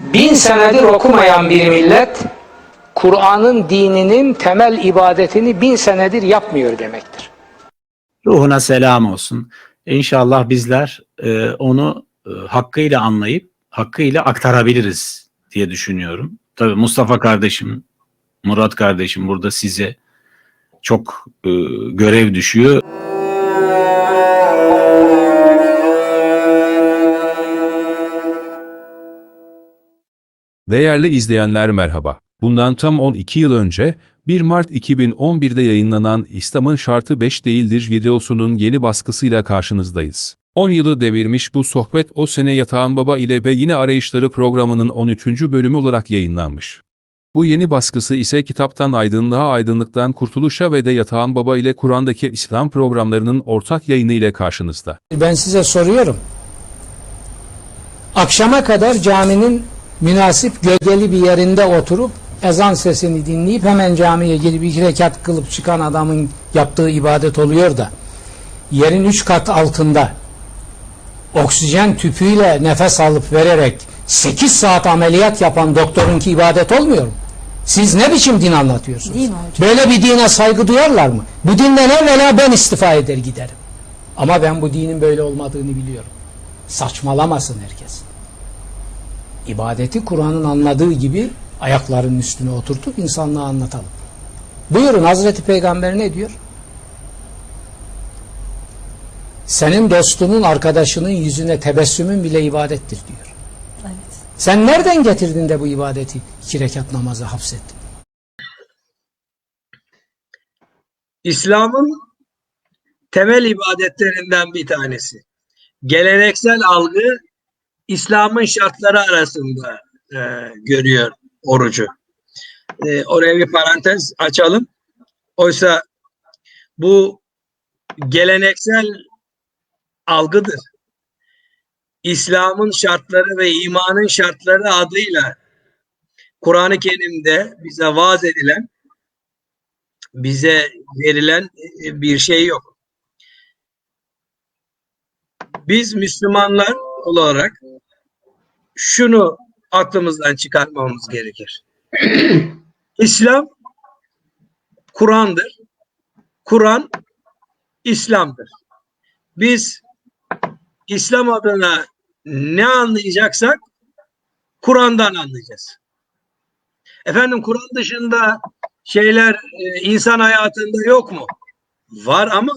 bin senedir okumayan bir millet Kur'an'ın dininin temel ibadetini bin senedir yapmıyor demektir. Ruhuna selam olsun. İnşallah bizler e, onu e, hakkıyla anlayıp hakkıyla aktarabiliriz diye düşünüyorum. Tabii Mustafa kardeşim, Murat kardeşim burada size çok e, görev düşüyor. Değerli izleyenler merhaba. Bundan tam 12 yıl önce 1 Mart 2011'de yayınlanan İslam'ın şartı 5 değildir videosunun yeni baskısıyla karşınızdayız. 10 yılı devirmiş bu sohbet o sene Yatağan Baba ile ve yine Arayışları programının 13. bölümü olarak yayınlanmış. Bu yeni baskısı ise kitaptan aydınlığa aydınlıktan kurtuluşa ve de Yatağan Baba ile Kur'an'daki İslam programlarının ortak yayını ile karşınızda. Ben size soruyorum. Akşama kadar caminin münasip gölgeli bir yerinde oturup ezan sesini dinleyip hemen camiye gelip iki rekat kılıp çıkan adamın yaptığı ibadet oluyor da yerin üç kat altında oksijen tüpüyle nefes alıp vererek 8 saat ameliyat yapan doktorunki ibadet olmuyor mu? Siz ne biçim din anlatıyorsunuz? Değil mi hocam? Böyle bir dine saygı duyarlar mı? Bu dinden evvela ben istifa eder giderim. Ama ben bu dinin böyle olmadığını biliyorum. Saçmalamasın herkes. İbadeti Kur'an'ın anladığı gibi ayaklarının üstüne oturtup insanlığa anlatalım. Buyurun Hazreti Peygamber ne diyor? Senin dostunun, arkadaşının yüzüne tebessümün bile ibadettir diyor. Evet. Sen nereden getirdin de bu ibadeti iki rekat namaza hapsettin? İslam'ın temel ibadetlerinden bir tanesi. Geleneksel algı İslam'ın şartları arasında e, görüyor orucu. E, oraya bir parantez açalım. Oysa bu geleneksel algıdır. İslam'ın şartları ve imanın şartları adıyla Kur'an-ı Kerim'de bize vaaz edilen bize verilen e, bir şey yok. Biz Müslümanlar olarak şunu aklımızdan çıkarmamız gerekir. İslam Kur'an'dır. Kur'an İslam'dır. Biz İslam adına ne anlayacaksak Kur'an'dan anlayacağız. Efendim Kur'an dışında şeyler e, insan hayatında yok mu? Var ama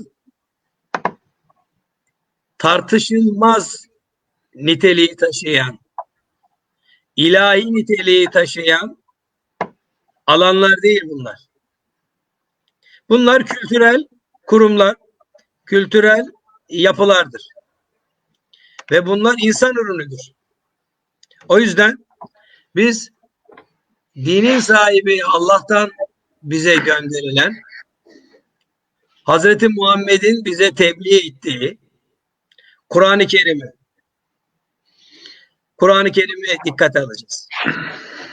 tartışılmaz niteliği taşıyan, ilahi niteliği taşıyan alanlar değil bunlar. Bunlar kültürel kurumlar, kültürel yapılardır. Ve bunlar insan ürünüdür. O yüzden biz dinin sahibi Allah'tan bize gönderilen Hazreti Muhammed'in bize tebliğ ettiği Kur'an-ı Kerim'i Kur'an-ı Kerim'i dikkate alacağız.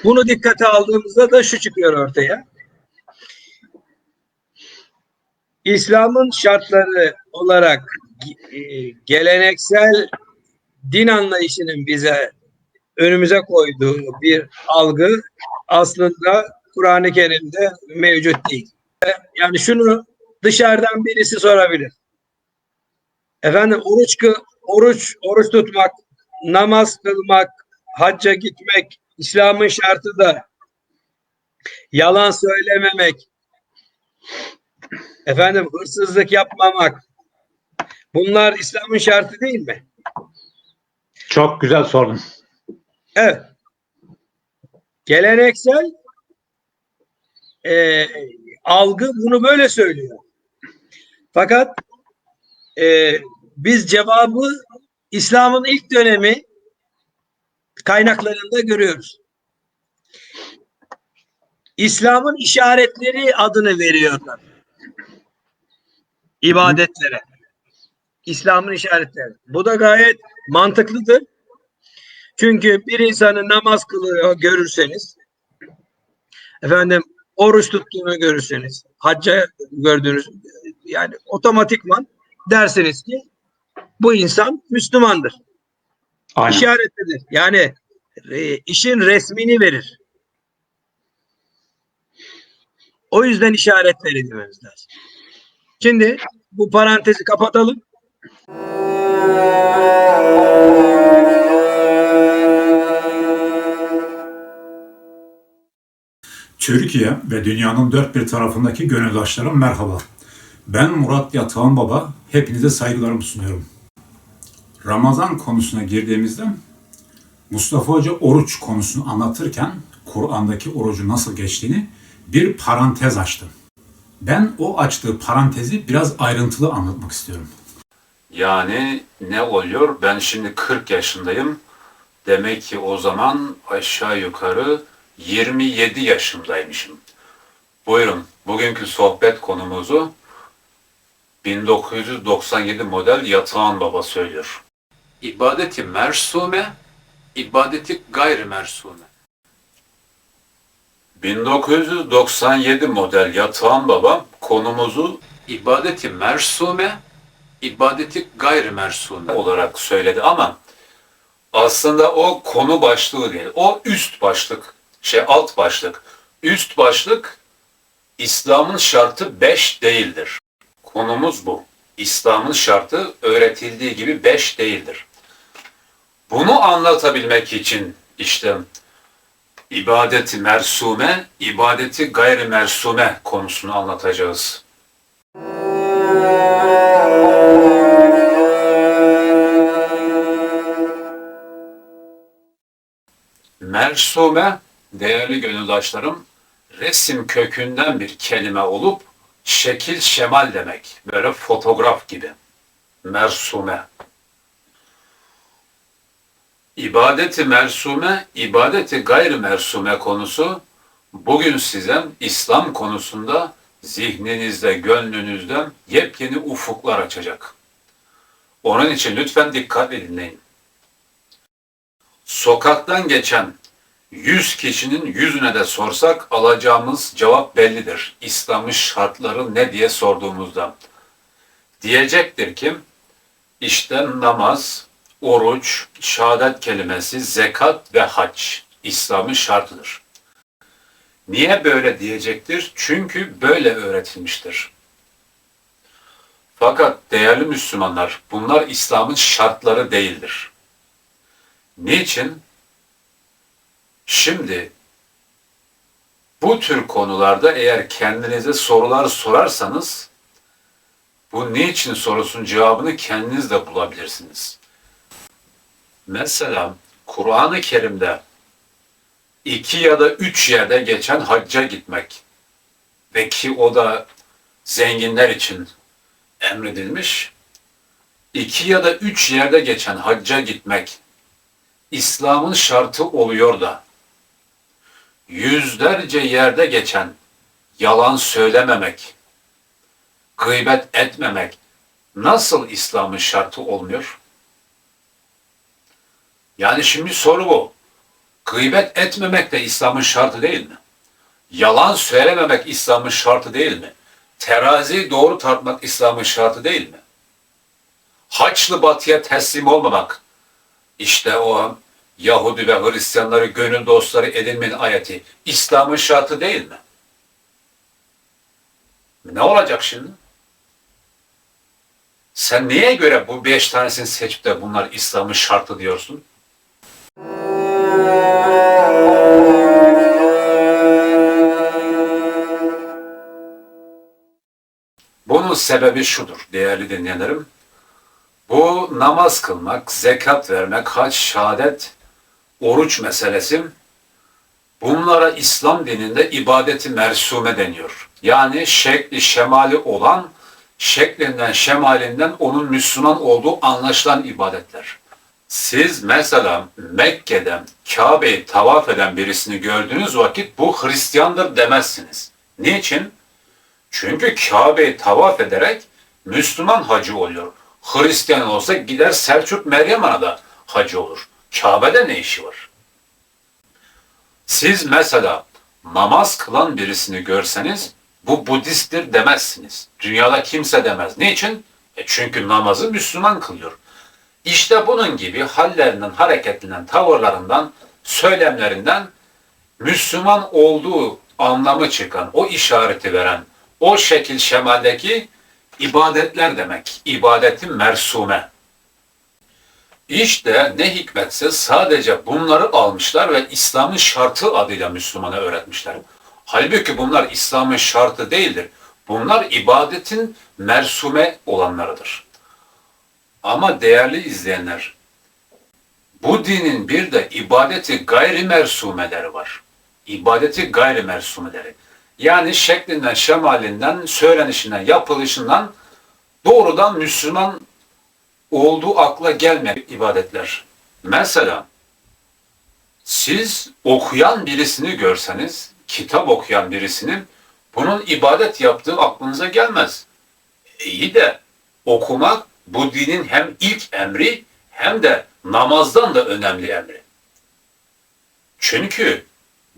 Bunu dikkate aldığımızda da şu çıkıyor ortaya. İslam'ın şartları olarak e, geleneksel din anlayışının bize önümüze koyduğu bir algı aslında Kur'an-ı Kerim'de mevcut değil. Yani şunu dışarıdan birisi sorabilir. Efendim oruç oruç oruç tutmak, namaz kılmak, hacca gitmek İslam'ın şartı da yalan söylememek, efendim hırsızlık yapmamak bunlar İslam'ın şartı değil mi? Çok güzel sordun. Evet. Geleneksel e, algı bunu böyle söylüyor. Fakat e, biz cevabı İslam'ın ilk dönemi kaynaklarında görüyoruz. İslam'ın işaretleri adını veriyorlar. İbadetlere. İslam'ın işaretleri. Bu da gayet mantıklıdır. Çünkü bir insanın namaz kılıyor görürseniz, efendim oruç tuttuğunu görürseniz, hacca gördüğünüz yani otomatikman dersiniz ki bu insan Müslümandır. Aynen. İşaretlidir. Yani e, işin resmini verir. O yüzden işaretleri dememiz lazım. Şimdi bu parantezi kapatalım. Türkiye ve dünyanın dört bir tarafındaki gönüldaşlarım merhaba. Ben Murat Yatağan Baba, hepinize saygılarımı sunuyorum. Ramazan konusuna girdiğimizde Mustafa Hoca oruç konusunu anlatırken Kur'an'daki orucu nasıl geçtiğini bir parantez açtı. Ben o açtığı parantezi biraz ayrıntılı anlatmak istiyorum. Yani ne oluyor? Ben şimdi 40 yaşındayım. Demek ki o zaman aşağı yukarı 27 yaşındaymışım. Buyurun, bugünkü sohbet konumuzu 1997 model Yatağan Baba söylüyor. İbadeti mersume, ibadeti gayri mersume. 1997 model Yatağan Baba konumuzu ibadeti mersume, ibadeti gayri mersume olarak söyledi ama aslında o konu başlığı değil. O üst başlık, şey alt başlık. Üst başlık İslam'ın şartı 5 değildir. Konumuz bu. İslam'ın şartı öğretildiği gibi 5 değildir. Bunu anlatabilmek için işte ibadeti mersume, ibadeti gayri mersume konusunu anlatacağız. Mersume, değerli gönüldaşlarım, resim kökünden bir kelime olup şekil şemal demek. Böyle fotoğraf gibi. Mersume. İbadeti mersume, ibadeti gayri mersume konusu bugün size İslam konusunda zihninizde, gönlünüzde yepyeni ufuklar açacak. Onun için lütfen dikkatli dinleyin. Sokaktan geçen 100 kişinin yüzüne de sorsak alacağımız cevap bellidir. İslam'ın şartları ne diye sorduğumuzda. Diyecektir ki işte namaz, oruç, şehadet kelimesi, zekat ve hac İslam'ın şartıdır. Niye böyle diyecektir? Çünkü böyle öğretilmiştir. Fakat değerli Müslümanlar bunlar İslam'ın şartları değildir. Niçin? Şimdi bu tür konularda eğer kendinize sorular sorarsanız bu niçin sorusunun cevabını kendiniz de bulabilirsiniz. Mesela Kur'an-ı Kerim'de iki ya da üç yerde geçen hacca gitmek ve ki o da zenginler için emredilmiş. İki ya da üç yerde geçen hacca gitmek İslam'ın şartı oluyor da yüzlerce yerde geçen yalan söylememek, gıybet etmemek nasıl İslam'ın şartı olmuyor? Yani şimdi soru bu. Gıybet etmemek de İslam'ın şartı değil mi? Yalan söylememek İslam'ın şartı değil mi? Terazi doğru tartmak İslam'ın şartı değil mi? Haçlı batıya teslim olmamak, işte o Yahudi ve Hristiyanları gönül dostları edinmenin ayeti İslam'ın şartı değil mi? Ne olacak şimdi? Sen neye göre bu beş tanesini seçip de bunlar İslam'ın şartı diyorsun? Sebebi şudur değerli dinleyenlerim. Bu namaz kılmak, zekat vermek, hac, şehadet, oruç meselesi bunlara İslam dininde ibadeti mersume deniyor. Yani şekli şemali olan, şeklinden şemalinden onun Müslüman olduğu anlaşılan ibadetler. Siz mesela Mekke'de Kabe'yi tavaf eden birisini gördüğünüz vakit bu Hristiyandır demezsiniz. Niçin? Çünkü Kabe'yi tavaf ederek Müslüman hacı oluyor. Hristiyan olsa gider Selçuk Meryem Ana'da hacı olur. Kabe'de ne işi var? Siz mesela namaz kılan birisini görseniz bu Budisttir demezsiniz. Dünyada kimse demez. Niçin? E çünkü namazı Müslüman kılıyor. İşte bunun gibi hallerinden, hareketinden, tavırlarından söylemlerinden Müslüman olduğu anlamı çıkan, o işareti veren, o şekil şemaldeki ibadetler demek. İbadetin mersume. İşte ne hikmetse sadece bunları almışlar ve İslam'ın şartı adıyla Müslümana öğretmişler. Halbuki bunlar İslam'ın şartı değildir. Bunlar ibadetin mersume olanlarıdır. Ama değerli izleyenler, bu dinin bir de ibadeti gayri mersumeleri var. İbadeti gayri mersumeleri. Yani şeklinden, şemalinden, söylenişinden, yapılışından doğrudan Müslüman olduğu akla gelmeyen ibadetler. Mesela siz okuyan birisini görseniz, kitap okuyan birisinin bunun ibadet yaptığı aklınıza gelmez. İyi de okumak bu dinin hem ilk emri hem de namazdan da önemli emri. Çünkü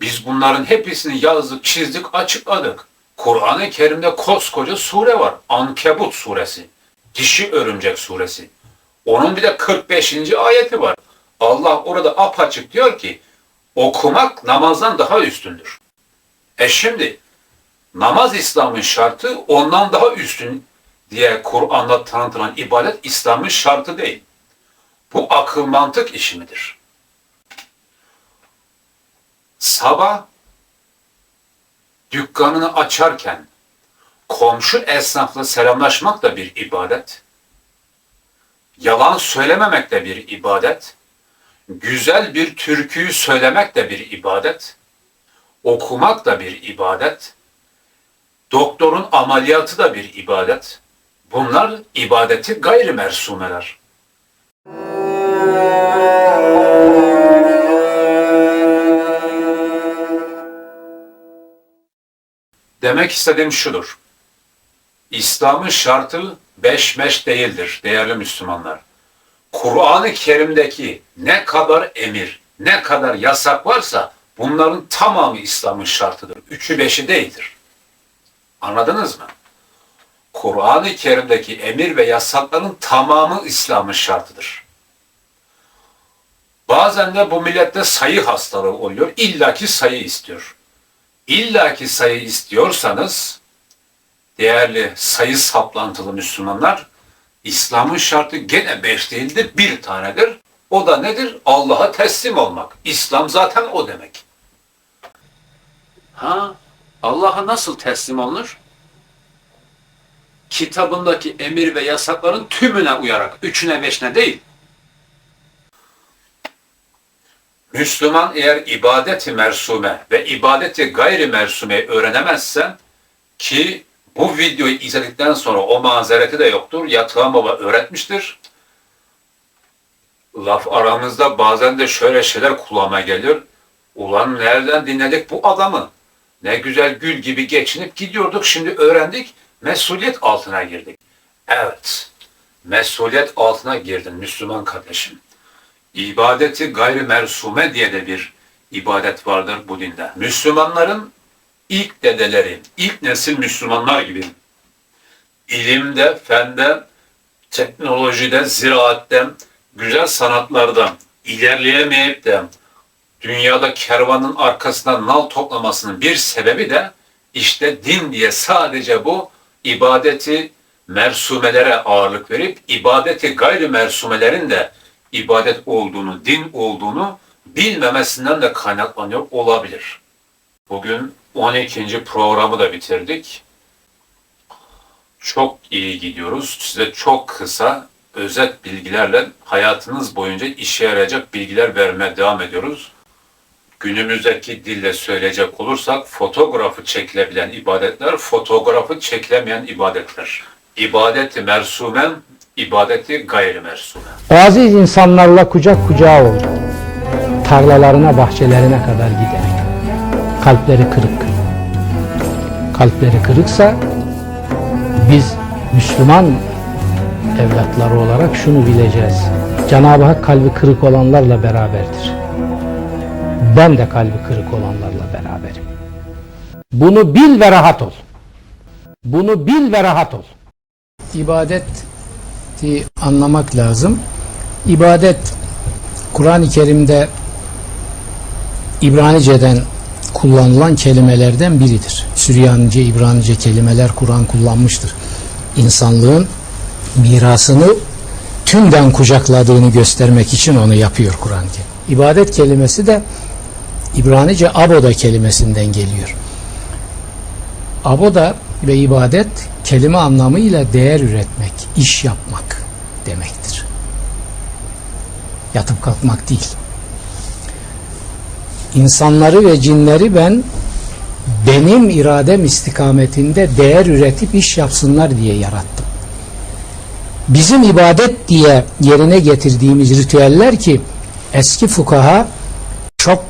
biz bunların hepsini yazdık, çizdik, açıkladık. Kur'an-ı Kerim'de koskoca sure var. Ankebut suresi. Dişi örümcek suresi. Onun bir de 45. ayeti var. Allah orada apaçık diyor ki okumak namazdan daha üstündür. E şimdi namaz İslam'ın şartı ondan daha üstün diye Kur'an'da tanıtılan ibadet İslam'ın şartı değil. Bu akıl mantık işi midir? Sabah dükkanını açarken komşu esnafla selamlaşmak da bir ibadet. Yalan söylememek de bir ibadet. Güzel bir türküyü söylemek de bir ibadet. Okumak da bir ibadet. Doktorun ameliyatı da bir ibadet. Bunlar ibadeti gayri mersumeler. Demek istediğim şudur. İslam'ın şartı beş meş değildir değerli Müslümanlar. Kur'an-ı Kerim'deki ne kadar emir, ne kadar yasak varsa bunların tamamı İslam'ın şartıdır. Üçü beşi değildir. Anladınız mı? Kur'an-ı Kerim'deki emir ve yasakların tamamı İslam'ın şartıdır. Bazen de bu millette sayı hastalığı oluyor. İllaki sayı istiyor. İllaki sayı istiyorsanız değerli sayı saplantılı Müslümanlar İslam'ın şartı gene beş değildir, bir tanedir. O da nedir? Allah'a teslim olmak. İslam zaten o demek. Ha? Allah'a nasıl teslim olunur? Kitabındaki emir ve yasakların tümüne uyarak, üçüne beşine değil. Müslüman eğer ibadeti mersume ve ibadeti gayri mersume öğrenemezse ki bu videoyu izledikten sonra o mazereti de yoktur. Yatağan Baba öğretmiştir. Laf aramızda bazen de şöyle şeyler kulağıma geliyor. Ulan nereden dinledik bu adamı? Ne güzel gül gibi geçinip gidiyorduk. Şimdi öğrendik. Mesuliyet altına girdik. Evet. Mesuliyet altına girdin Müslüman kardeşim. İbadeti gayri mersume diye de bir ibadet vardır bu dinde. Müslümanların ilk dedeleri, ilk nesil Müslümanlar gibi ilimde, fende, teknolojide, ziraatte, güzel sanatlarda ilerleyemeyip de dünyada kervanın arkasından nal toplamasının bir sebebi de işte din diye sadece bu ibadeti mersumelere ağırlık verip ibadeti gayri mersumelerin de ibadet olduğunu, din olduğunu bilmemesinden de kaynaklanıyor olabilir. Bugün 12. programı da bitirdik. Çok iyi gidiyoruz. Size çok kısa, özet bilgilerle hayatınız boyunca işe yarayacak bilgiler vermeye devam ediyoruz. Günümüzdeki dille söyleyecek olursak fotoğrafı çekilebilen ibadetler, fotoğrafı çekilemeyen ibadetler. İbadeti mersumen, ibadeti gayri mersumen. O aziz insanlarla kucak kucağa oldu. Tarlalarına, bahçelerine kadar giderek. Kalpleri kırık. Kalpleri kırıksa biz Müslüman evlatları olarak şunu bileceğiz. Cenab-ı Hak kalbi kırık olanlarla beraberdir. Ben de kalbi kırık olanlarla beraberim. Bunu bil ve rahat ol. Bunu bil ve rahat ol. İbadeti anlamak lazım. İbadet Kur'an-ı Kerim'de İbranice'den kullanılan kelimelerden biridir. Süryanice, İbranice kelimeler Kur'an kullanmıştır. İnsanlığın mirasını tümden kucakladığını göstermek için onu yapıyor Kur'an. İbadet kelimesi de İbranice aboda kelimesinden geliyor. Aboda ve ibadet kelime anlamıyla değer üretmek, iş yapmak demektir. Yatıp kalkmak değil. İnsanları ve cinleri ben benim iradem istikametinde değer üretip iş yapsınlar diye yarattım. Bizim ibadet diye yerine getirdiğimiz ritüeller ki eski fukaha çok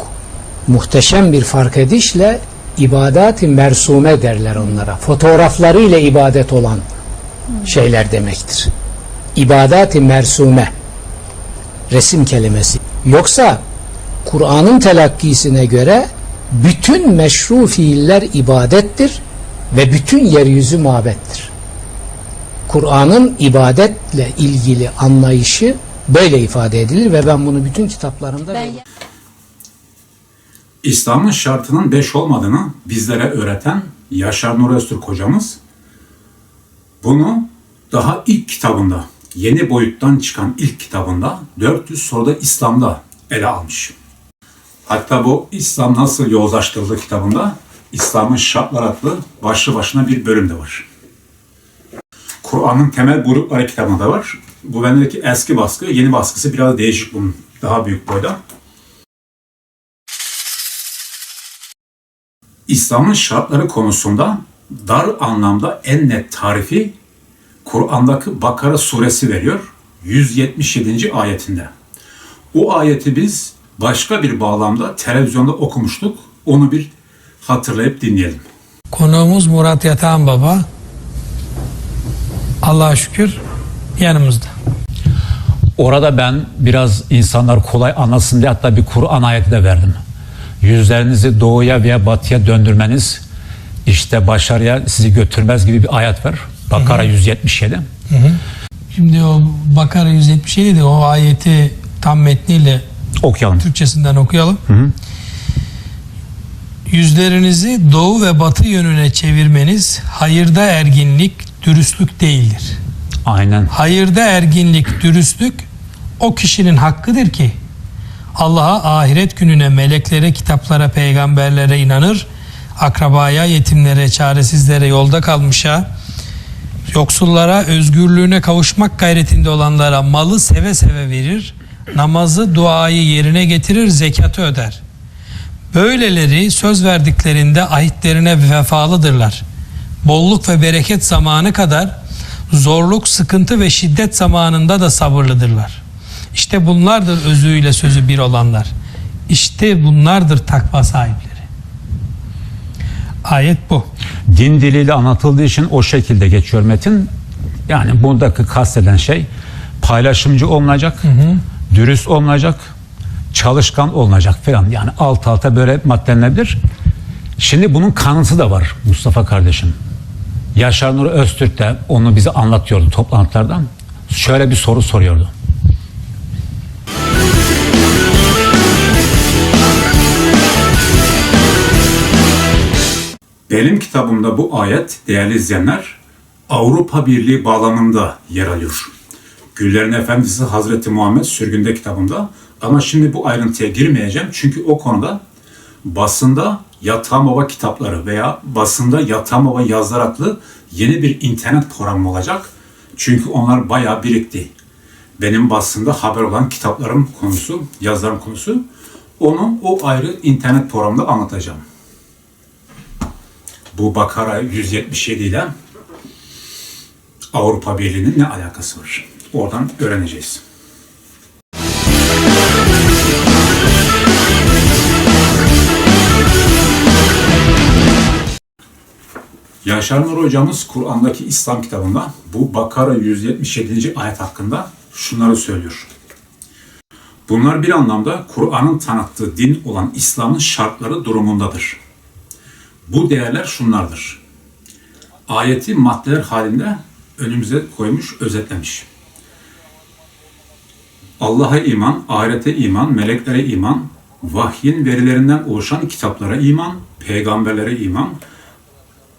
muhteşem bir fark edişle ibadat-ı mersume derler onlara. Fotoğraflarıyla ibadet olan şeyler demektir. İbadat-ı mersume resim kelimesi. Yoksa Kur'an'ın telakkisine göre bütün meşru fiiller ibadettir ve bütün yeryüzü mabettir. Kur'an'ın ibadetle ilgili anlayışı böyle ifade edilir ve ben bunu bütün kitaplarımda Ben İslam'ın şartının beş olmadığını bizlere öğreten Yaşar Nur Öztürk hocamız bunu daha ilk kitabında, yeni boyuttan çıkan ilk kitabında 400 soruda İslam'da ele almış. Hatta bu İslam nasıl yozlaştırıldı kitabında İslam'ın şartları adlı başlı başına bir bölüm de var. Kur'an'ın temel buyrukları kitabında var. Bu bendeki eski baskı, yeni baskısı biraz değişik bunun. Daha büyük boyda. İslam'ın şartları konusunda dar anlamda en net tarifi Kur'an'daki Bakara suresi veriyor 177. ayetinde. O ayeti biz başka bir bağlamda televizyonda okumuştuk. Onu bir hatırlayıp dinleyelim. Konuğumuz Murat Yatağan Baba. Allah'a şükür yanımızda. Orada ben biraz insanlar kolay anlasın diye hatta bir Kur'an ayeti de verdim. Yüzlerinizi doğuya veya batıya döndürmeniz işte başarıya sizi götürmez gibi bir ayet var. Bakara 177. Şimdi o Bakara 177 de o ayeti tam metniyle Okuyalım. Türkçesinden okuyalım. Yüzlerinizi doğu ve batı yönüne çevirmeniz hayırda erginlik, dürüstlük değildir. Aynen. Hayırda erginlik, dürüstlük o kişinin hakkıdır ki Allah'a, ahiret gününe, meleklere, kitaplara, peygamberlere inanır, akrabaya, yetimlere, çaresizlere, yolda kalmışa, yoksullara, özgürlüğüne kavuşmak gayretinde olanlara malı seve seve verir, namazı, duayı yerine getirir, zekatı öder. Böyleleri söz verdiklerinde ahitlerine vefalıdırlar. Bolluk ve bereket zamanı kadar zorluk, sıkıntı ve şiddet zamanında da sabırlıdırlar. İşte bunlardır özüyle sözü bir olanlar. İşte bunlardır takva sahipleri. Ayet bu. Din diliyle anlatıldığı için o şekilde geçiyor metin. Yani buradaki kasteden şey paylaşımcı olmayacak, dürüst olmayacak, çalışkan olmayacak falan. Yani alt alta böyle maddelenebilir. Şimdi bunun kanıtı da var Mustafa kardeşim. Yaşar Nur Öztürk de onu bize anlatıyordu toplantılardan. Şöyle bir soru soruyordu. Benim kitabımda bu ayet değerli izleyenler Avrupa Birliği bağlamında yer alıyor. Güllerin Efendisi Hazreti Muhammed sürgünde kitabımda ama şimdi bu ayrıntıya girmeyeceğim çünkü o konuda basında Yatağım Baba kitapları veya basında Yatağım Baba yazlar adlı yeni bir internet programı olacak. Çünkü onlar bayağı birikti. Benim basında haber olan kitaplarım konusu, yazlarım konusu. Onu o ayrı internet programında anlatacağım bu Bakara 177 ile Avrupa Birliği'nin ne alakası var? Oradan öğreneceğiz. Yaşar Nur hocamız Kur'an'daki İslam kitabında bu Bakara 177. ayet hakkında şunları söylüyor. Bunlar bir anlamda Kur'an'ın tanıttığı din olan İslam'ın şartları durumundadır. Bu değerler şunlardır. Ayeti maddeler halinde önümüze koymuş, özetlemiş. Allah'a iman, ahirete iman, meleklere iman, vahyin verilerinden oluşan kitaplara iman, peygamberlere iman,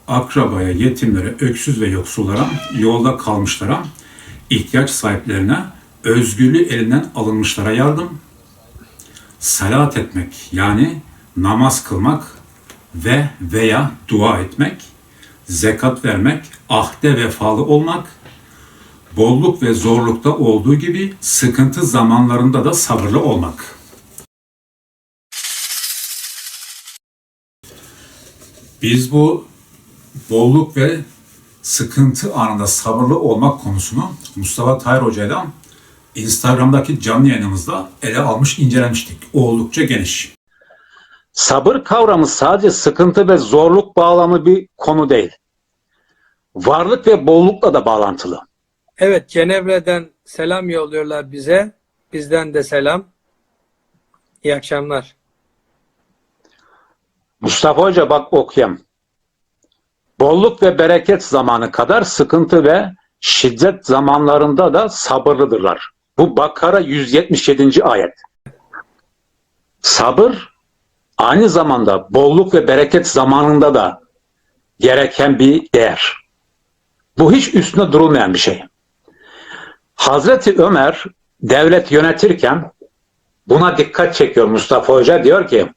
akrabaya, yetimlere, öksüz ve yoksullara, yolda kalmışlara, ihtiyaç sahiplerine, özgürlüğü elinden alınmışlara yardım, salat etmek yani namaz kılmak ve veya dua etmek, zekat vermek, ahde vefalı olmak, bolluk ve zorlukta olduğu gibi sıkıntı zamanlarında da sabırlı olmak. Biz bu bolluk ve sıkıntı anında sabırlı olmak konusunu Mustafa Tahir Hoca ile Instagram'daki canlı yayınımızda ele almış incelemiştik. Oldukça geniş. Sabır kavramı sadece sıkıntı ve zorluk bağlamı bir konu değil. Varlık ve bollukla da bağlantılı. Evet Cenevre'den selam yolluyorlar bize. Bizden de selam. İyi akşamlar. Mustafa Hoca bak okuyayım. Bolluk ve bereket zamanı kadar sıkıntı ve şiddet zamanlarında da sabırlıdırlar. Bu Bakara 177. ayet. Sabır aynı zamanda bolluk ve bereket zamanında da gereken bir değer. Bu hiç üstüne durulmayan bir şey. Hazreti Ömer devlet yönetirken buna dikkat çekiyor Mustafa Hoca diyor ki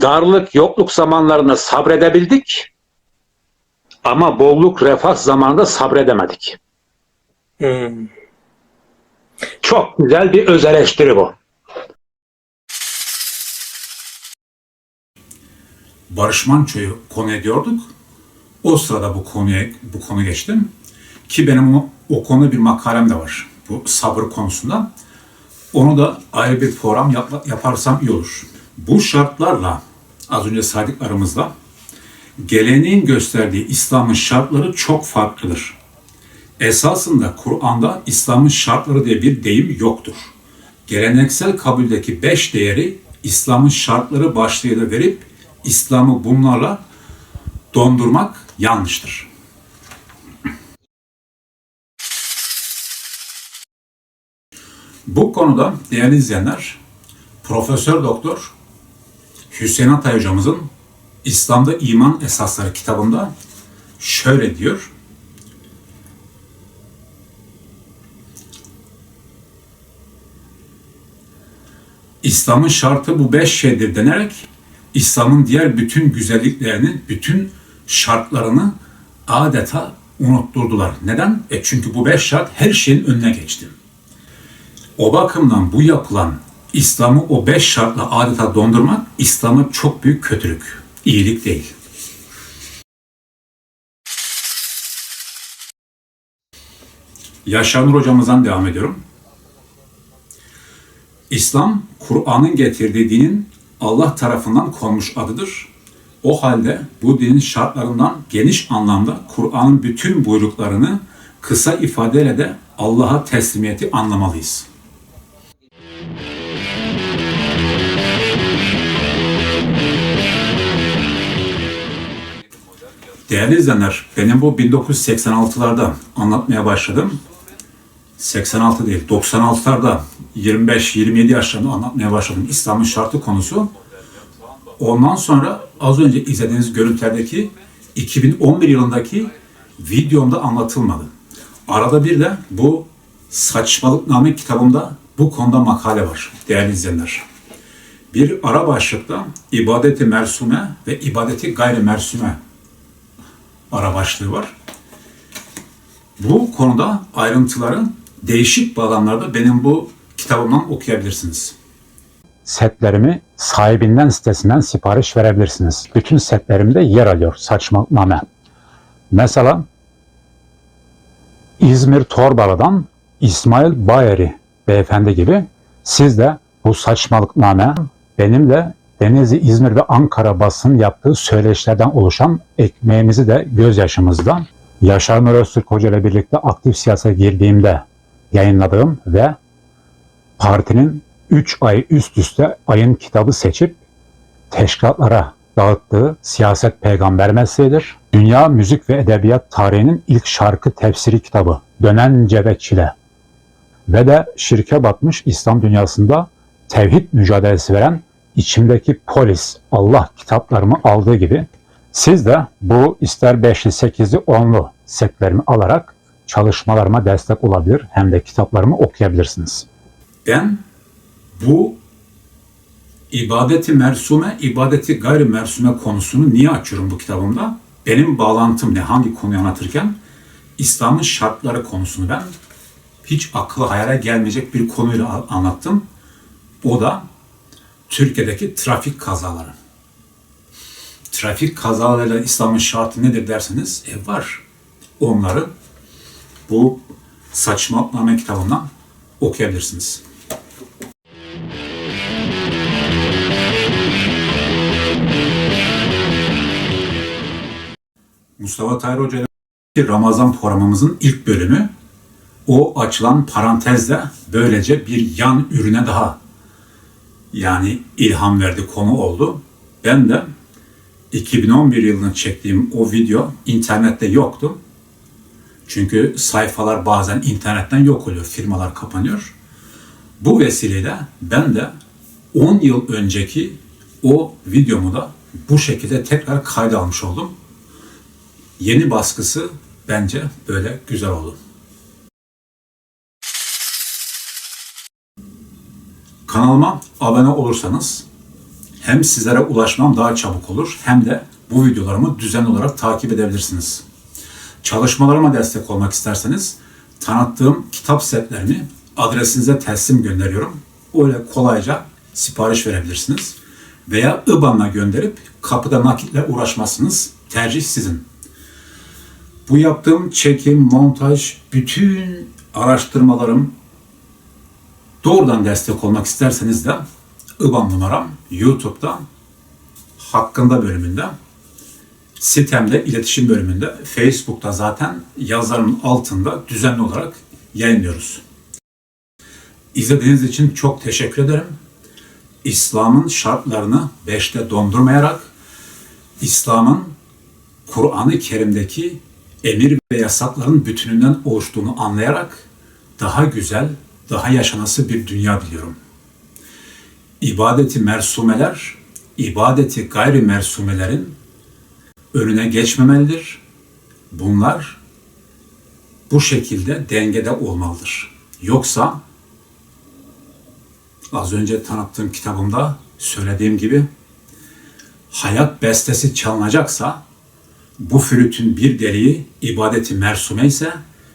darlık yokluk zamanlarında sabredebildik ama bolluk refah zamanında sabredemedik. Hmm. Çok güzel bir öz eleştiri bu. Barış Manço'yu konu ediyorduk. O sırada bu konuya bu konu geçtim. Ki benim o, o konu bir makalem de var. Bu sabır konusunda. Onu da ayrı bir program yap- yaparsam iyi olur. Bu şartlarla az önce saydıklarımızla geleneğin gösterdiği İslam'ın şartları çok farklıdır. Esasında Kur'an'da İslam'ın şartları diye bir deyim yoktur. Geleneksel kabuldeki beş değeri İslam'ın şartları başlığıyla verip İslam'ı bunlarla dondurmak yanlıştır. Bu konuda değerli izleyenler, Profesör Doktor Hüseyin Atay hocamızın İslam'da İman Esasları kitabında şöyle diyor. İslam'ın şartı bu beş şeydir denerek İslam'ın diğer bütün güzelliklerini, bütün şartlarını adeta unutturdular. Neden? E çünkü bu beş şart her şeyin önüne geçti. O bakımdan bu yapılan İslam'ı o beş şartla adeta dondurmak İslam'a çok büyük kötülük. İyilik değil. Yaşar hocamızdan devam ediyorum. İslam, Kur'an'ın getirdiği dinin Allah tarafından konmuş adıdır. O halde bu dinin şartlarından geniş anlamda Kur'an'ın bütün buyruklarını kısa ifadeyle de Allah'a teslimiyeti anlamalıyız. Değerli izleyenler, benim bu 1986'larda anlatmaya başladım. 86 değil, 96'larda 25-27 yaşlarında anlatmaya başladım İslam'ın şartı konusu. Ondan sonra az önce izlediğiniz görüntülerdeki 2011 yılındaki videomda anlatılmadı. Arada bir de bu Saçmalıkname kitabımda bu konuda makale var değerli izleyenler. Bir ara başlıkta ibadeti mersume ve ibadeti gayri mersume ara başlığı var. Bu konuda ayrıntıları değişik bağlamlarda benim bu kitabımdan okuyabilirsiniz. Setlerimi sahibinden sitesinden sipariş verebilirsiniz. Bütün setlerimde yer alıyor saçmalıkname. Mesela İzmir Torbalı'dan İsmail Bayeri beyefendi gibi siz de bu saçmalıkname benimle Denizli, İzmir ve Ankara basın yaptığı söyleşilerden oluşan ekmeğimizi de gözyaşımızda Yaşar Nur Öztürk Hoca ile birlikte aktif siyasete girdiğimde yayınladığım ve partinin 3 ay üst üste ayın kitabı seçip teşkilatlara dağıttığı siyaset peygamber mesleğidir. Dünya müzik ve edebiyat tarihinin ilk şarkı tefsiri kitabı Dönen Cebekçile ve de şirke batmış İslam dünyasında tevhid mücadelesi veren içimdeki polis Allah kitaplarımı aldığı gibi siz de bu ister 5'li 8'li 10'lu setlerimi alarak çalışmalarıma destek olabilir hem de kitaplarımı okuyabilirsiniz. Ben bu ibadeti mersume, ibadeti gayri mersume konusunu niye açıyorum bu kitabımda? Benim bağlantım ne? Hangi konuyu anlatırken? İslam'ın şartları konusunu ben hiç aklı hayale gelmeyecek bir konuyla anlattım. O da Türkiye'deki trafik kazaları. Trafik kazalarıyla İslam'ın şartı nedir derseniz e var. Onları bu saçmalıkname kitabından okuyabilirsiniz. Mustafa Tayyar Hoca ile Ramazan programımızın ilk bölümü o açılan parantezle böylece bir yan ürüne daha yani ilham verdi konu oldu. Ben de 2011 yılında çektiğim o video internette yoktu. Çünkü sayfalar bazen internetten yok oluyor, firmalar kapanıyor. Bu vesileyle ben de 10 yıl önceki o videomu da bu şekilde tekrar kayda almış oldum. Yeni baskısı bence böyle güzel oldu. Kanalıma abone olursanız hem sizlere ulaşmam daha çabuk olur hem de bu videolarımı düzenli olarak takip edebilirsiniz. Çalışmalarıma destek olmak isterseniz tanıttığım kitap setlerini adresinize teslim gönderiyorum. Öyle kolayca sipariş verebilirsiniz. Veya IBAN'la gönderip kapıda nakitle uğraşmazsınız. Tercih sizin. Bu yaptığım çekim, montaj, bütün araştırmalarım doğrudan destek olmak isterseniz de IBAN numaram YouTube'da hakkında bölümünde sitemde iletişim bölümünde Facebook'ta zaten yazarımın altında düzenli olarak yayınlıyoruz. İzlediğiniz için çok teşekkür ederim. İslam'ın şartlarını beşte dondurmayarak İslam'ın Kur'an-ı Kerim'deki emir ve yasakların bütününden oluştuğunu anlayarak daha güzel, daha yaşanası bir dünya diliyorum. İbadeti mersumeler, ibadeti gayri mersumelerin önüne geçmemelidir. Bunlar bu şekilde dengede olmalıdır. Yoksa az önce tanıttığım kitabımda söylediğim gibi hayat bestesi çalınacaksa bu flütün bir deliği ibadeti mersume ise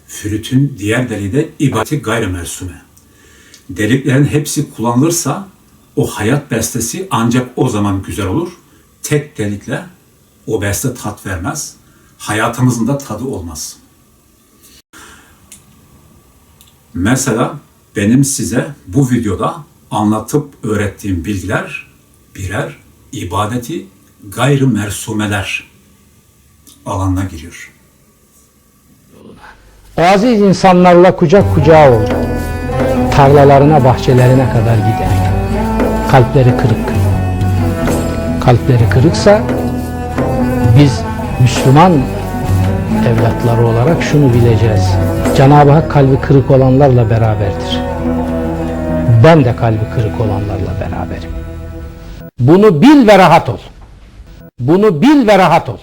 flütün diğer deliği de ibadeti gayri mersume. Deliklerin hepsi kullanılırsa o hayat bestesi ancak o zaman güzel olur. Tek delikle o beste tat vermez. Hayatımızın da tadı olmaz. Mesela benim size bu videoda anlatıp öğrettiğim bilgiler birer ibadeti gayrı mersumeler alanına giriyor. O aziz insanlarla kucak kucağa oldu. Tarlalarına, bahçelerine kadar giderek. Kalpleri kırık. Kalpleri kırıksa biz Müslüman evlatları olarak şunu bileceğiz. Cenab-ı Hak kalbi kırık olanlarla beraberdir. Ben de kalbi kırık olanlarla beraberim. Bunu bil ve rahat ol. Bunu bil ve rahat ol.